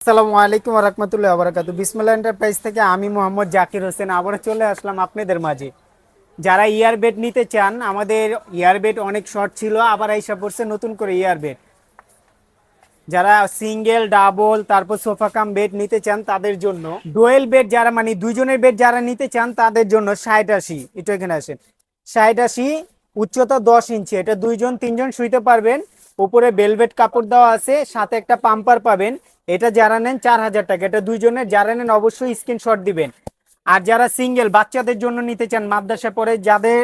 আসসালামু আলাইকুম রহমতুল্লাহ আবরাকাত বিসমুল্লাহ এন্টারপ্রাইজ থেকে আমি মোহাম্মদ জাকির হোসেন আবার চলে আসলাম আপনাদের মাঝে। যারা ইয়ারবেড নিতে চান, আমাদের ইয়ারবেড অনেক শর্ট ছিল, আবার আইসা পড়ছে নতুন করে ইয়ারবেড যারা সিঙ্গেল, ডাবল, তারপর সোফা কাম বেড নিতে চান, তাদের জন্য। ডোয়েল বেড যারা মানে দুইজনের বেড যারা নিতে চান, তাদের জন্য ষাট আশি। একটু এখানে আসেন। ষাট আশি উচ্চতা দশ ইঞ্চি, এটা দুইজন, তিনজন শুইতে পারবেন। উপরে বেলভেট কাপড় দেওয়া আছে, সাথে একটা পাম্পার পাবেন। এটা যারা নেন চার হাজার টাকা, এটা দুইজনের, যারা নেন অবশ্যই স্ক্রিনশট দিবেন। আর যারা সিঙ্গেল বাচ্চাদের জন্য নিতে চান মাদ্রাসা পরে যাদের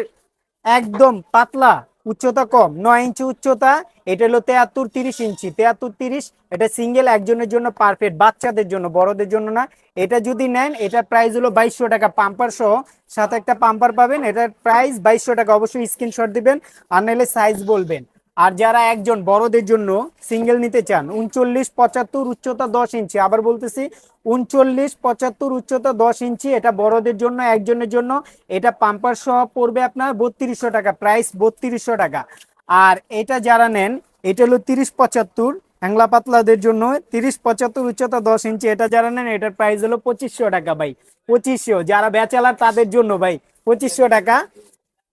একদম পাতলা উচ্চতা কম, নয় ইঞ্চি উচ্চতা, এটা হলো তেয়াত্তর তিরিশ ইঞ্চি। তেয়াত্তর তিরিশ, এটা সিঙ্গেল একজনের জন্য পারফেক্ট বাচ্চাদের জন্য, বড়দের জন্য না। এটা যদি নেন এটার প্রাইস হলো বাইশশো টাকা। পাম্পার সহ সাথে একটা পাম্পার পাবেন, এটার প্রাইস বাইশশো টাকা। অবশ্যই স্ক্রিনশট দিবেন, আর নাহলে সাইজ বলবেন। আর যারা একজন বড়দের জন্য সিঙ্গেল নিতে চান, উনচল্লিশ, পঁচাত্তর, উচ্চতা দশ ইঞ্চি। আবার বলতেছি, উনচল্লিশ, পঁচাত্তর, উচ্চতা দশ ইঞ্চি, এটা বড়দের জন্য, একজনের জন্য। এটা পাম্পার সহ পড়বে আপনার বত্রিশশো টাকা, প্রাইস বত্রিশশো টাকা। আর এটা যারা নেন, এটা হলো তিরিশ, পঁচাত্তর, হ্যাংলা পাতলাদের জন্য তিরিশ, পঁচাত্তর, উচ্চতা দশ ইঞ্চি। এটা যারা নেন, এটার প্রাইস হলো পঁচিশশো টাকা ভাই, পঁচিশশো। যারা ব্যাচেলার, তাদের জন্য ভাই, পঁচিশশো টাকা।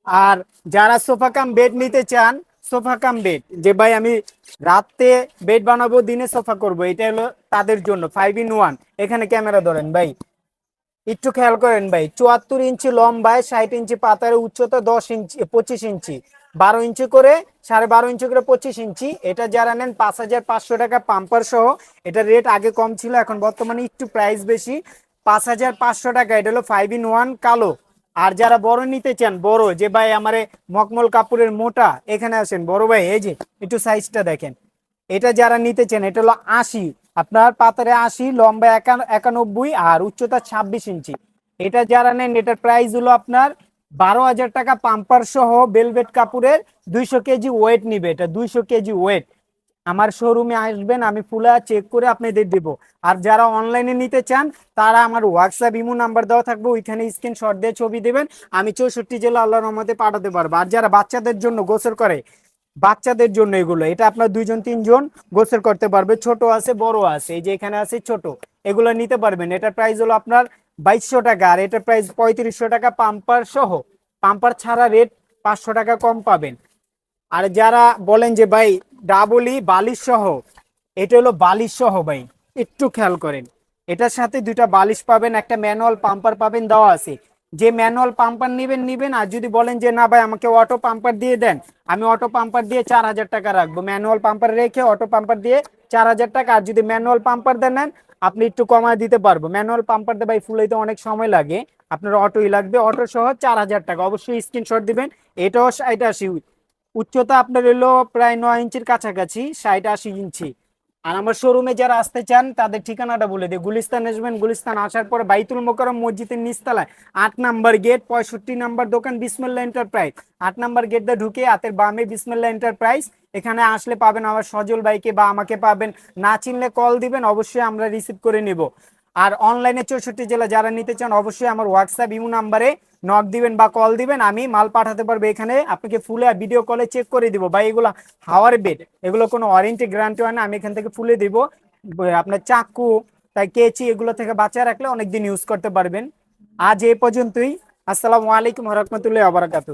আর যারা সোফা কাম বেড নিতে চান সোফা কাম বেড যে ভাই আমি রাতে বেড বানাবো, দিনে সোফা করব এটা হলো তাদের জন্য। ফাইভ ইন ওয়ান এখানে ক্যামেরা ধরেন ভাই। একটু খেয়াল করেন ভাই, চুয়াত্তর ইঞ্চি লম্বায় ষাট ইঞ্চি পাতার উচ্চতা দশ ইঞ্চি, পঁচিশ ইঞ্চি। বারো ইঞ্চি করে, সাড়ে বারো ইঞ্চি করে পঁচিশ ইঞ্চি। এটা যারা নেন, পাঁচ হাজার পাঁচশো টাকা পাম্পার সহ, এটা রেট আগে কম ছিল, এখন বর্তমানে একটু প্রাইস বেশি। পাঁচ হাজার পাঁচশো টাকা, এটা হলো ফাইভ ইন ওয়ান কালো। আর যারা বড় নিতে চান, বড়, যে ভাই আমারে মকমল কাপড়ের মোটা, এখানে আসেন। বড় ভাই, এই যে, একটু সাইজটা দেখেন। এটা যারা নিতে চান, এটা হলো আশি। আপনার পাতারে আশি, লম্বা একানব্বই আর উচ্চতা ছাব্বিশ ইঞ্চি। এটা যারা নেন, এটার প্রাইস হলো আপনার বারো হাজার টাকা পাম্পার সহ বেলভেট কাপড়ের দুইশো কেজি ওয়েট নিবে। এটা দুইশো কেজি ওয়েট আমার শোরুমে আসবেন, আমি ফুলা চেক করে আপনাদের দেব। আর যারা অনলাইনে নিতে চান, তারা আমার হোয়াটসঅ্যাপ ইমো নাম্বার দেওয়া থাকবে, ওইখানে স্ক্রিনশট দিয়ে ছবি দেবেন। আমি চৌষট্টি জেলা আল্লাহর রহমতে পাঠাতে পারব আর যারা বাচ্চাদের জন্য গোসল করে, বাচ্চাদের জন্য এগুলো, এটা আপনার দুইজন, তিনজন গোসল করতে পারবে। ছোট আছে, বড় আছে, এই যে এখানে আছে ছোট, এগুলো নিতে পারবেন। এটার প্রাইস হলো আপনার বাইশশো টাকা, আর এটার প্রাইস পঁয়ত্রিশশো টাকা পাম্পার সহ। পাম্পার ছাড়া রেট পাঁচশো টাকা কম পাবেন। আর যারা বলেন যে, ভাই ডাবলি বালিশ সহ, এটা হলো বালিশ সহ ভাই, একটু খেয়াল করেন। এটার সাথে দুইটা বালিশ পাবেন, একটা ম্যানুয়াল পাম্পার পাবেন, দেওয়া আছে। যে ম্যানুয়াল পাম্পার নেবেন নেবেন, আর যদি বলেন যে, না ভাই, আমাকে অটো পাম্পার দিয়ে দেন, আমি অটো পাম্পার দিয়ে চার হাজার টাকা রাখব। ম্যানুয়াল পাম্পার রেখে অটো পাম্পার দিয়ে চার হাজার টাকা, আর যদি ম্যানুয়াল পাম্পার দেন, নেন, আপনি একটু কমায় দিতে পারব। ম্যানুয়াল পাম্পার দিয়ে ভাই, ফুলাইতে অনেক সময় লাগে। আপনার অটোই লাগবে, অটো সহ চার হাজার টাকা। অবশ্যই স্ক্রিনশট দিবেন। এটাও এটা উচ্চতা আপনার হলো প্রায় নয় ইঞ্চির কাছাকাছি, ষাট আশি ইঞ্চি। আর আমার শোরুমে যারা আসতে চান, তাদের ঠিকানাটা বলে দিই। গুলিস্তান আসবেন, গুলিস্তান আসার পরে বাইতুল মোকারম মসজিদের নিচতলায়, আট নাম্বার গেট পঁয়ষট্টি নাম্বার দোকান বিসমিল্লা এন্টারপ্রাইজ আট নাম্বার গেট দিয়ে ঢুকে হাতের বামে বিসমিল্লা এন্টারপ্রাইজ এখানে আসলে পাবেন আমার সজল বাইকে বা আমাকে পাবেন। না চিনলে কল দিবেন, অবশ্যই আমরা রিসিভ করে নিব। আর অনলাইনে চৌষট্টি জেলা যারা নিতে চান, অবশ্যই আমার হোয়াটসঅ্যাপ ইমো নাম্বারে নক দিবেন বা কল দিবেন, আমি মাল পাঠাতে পারব এখানে। আপনাকে ফুলে ভিডিও কলে চেক করে দিব। বা এগুলো হাওয়ার বেড এগুলো কোনো ওয়ারেন্টি গ্যারান্টি হয় না, আমি এখান থেকে ফুলে দিব। আপনার চাকু, তাই কেচি, এগুলো থেকে বাঁচিয়ে রাখলে অনেকদিন ইউজ করতে পারবেন। আজ এ পর্যন্তই। আসসালামু আলাইকুম রহমতুল্লাহ আবরাকাতু